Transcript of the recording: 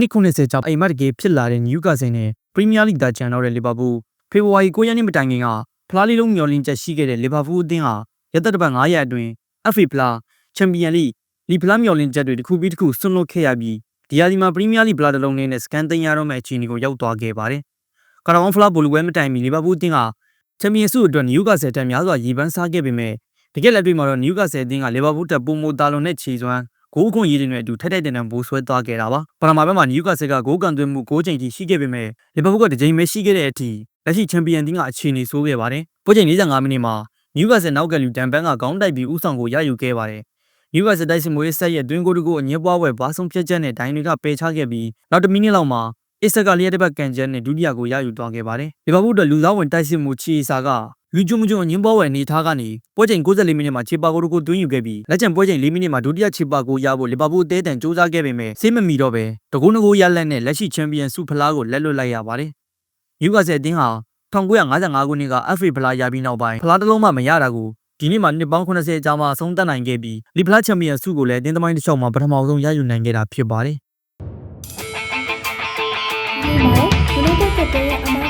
နှစ်90ကျော်အိမ်မက်တကယ်ဖြစ်လာတဲ့နယူကာဆယ်နဲ့ပရီးမီးယားလိဂ်သားကျန်တော့တဲ့လီဗာပူးဖေဖော်ဝါရီ9ရက်နေ့မတိုင်ခင်ကဖလားလေးလုံးမျော်လင့်ချက်ရှိခဲ့တဲ့လီဗာပူးအသင်းဟာရက်သက်တစ်ပတ်9ရက်အတွင်း FA ဖလားချန်ပီယံလိလီဖလားမျော်လင့်ချက်တွေတစ်ခုပြီးတစ်ခုဆွန့်လွတ်ခဲ့ရပြီးဒီယာဒီမှာပရီးမီးယားလိဖလားတစ်လုံးနဲ့စကန်သိမ်းရတော့မယ့်အခြေအနေကိုရောက်သွားခဲ့ပါတယ်။ကာရာဝန်ဖလားဘိုလူဝဲမတိုင်မီလီဗာပူးအသင်းကချန်ပီယံဆုအတွက်နယူကာဆယ်တန်များစွာရည်ပန်းစားခဲ့ပေမဲ့တကယ်လက်တွေ့မှာတော့နယူကာဆယ်အသင်းကလီဗာပူးတက်ပုံမတာလွန်တဲ့ခြေစွမ်း ဂိုးခွန်ရည်တွေနဲ့အတူထက်တဲ့တန်တန်ဘိုးဆွဲသွားခဲ့တာပါပထမဘက်မှာနယူကာဆယ်ကဂိုးကန်သွင်းမှု6ချိန်ထိရှိခဲ့ပေမဲ့လီဗာပူးကတစ်ချိန်ပဲရှိခဲ့တဲ့အထိလက်ရှိချန်ပီယံတင်းကအခြေအနေဆိုးခဲ့ပါတယ်ပွဲချိန်45မိနစ်မှာနယူကာဆယ်နောက်ကလူဒန်ပန်းကခေါင်းတိုက်ပြီးဥဆောင်ကိုရယူခဲ့ပါတယ်နယူကာဆယ်တိုက်စစ်မွေးဆက်ရဲ့တွင်းကိုတကိုအငင်းပွားပွဲဘာဆုံးဖြတ်ချက်နဲ့ဒိုင်းတွေကပယ်ချခဲ့ပြီးနောက်တစ်မိနစ်လောက်မှာအစ်ဆက်ကလျက်တစ်ပတ်ကန်ချက်နဲ့ဒုတိယကိုရယူသွားခဲ့ပါတယ်လီဗာပူးတို့လူသားဝင်တိုက်စစ်မှုချီစာက လူကျုံမကျုံအငင်းပွားပွဲအနေထားကနေပွဲချိန်94မိနစ်မှာချေပါကိုတကိုတွင်းယူခဲ့ပြီးလက်ကျန်ပွဲချိန်4မိနစ်မှာဒုတိယချေပါကိုရဖို့လီဗာပူးအသေးတန်စူးစမ်းခဲ့ပေမဲ့စေးမမီတော့ပဲတကူးငကိုးရလက်နဲ့လက်ရှိချန်ပီယံဆုဖလားကိုလက်လွတ်လိုက်ရပါတယ်နယူကာဆယ်အသင်းဟာ1955ခုနှစ်က FA ဖလားရပြီးနောက်ပိုင်းဖလားတစ်လုံးမှမရတာကိုဒီနေ့မှာနှစ်ပေါင်း80အကြာမှအဆုံးသတ်နိုင်ခဲ့ပြီးလီဖလားချန်ပီယံဆုကိုလည်းအသင်းသမိုင်းတစ်လျှောက်မှာပထမဆုံးရယူနိုင်ခဲ့တာဖြစ်ပါတယ်ဒီမှာ United ကတည်းကအမား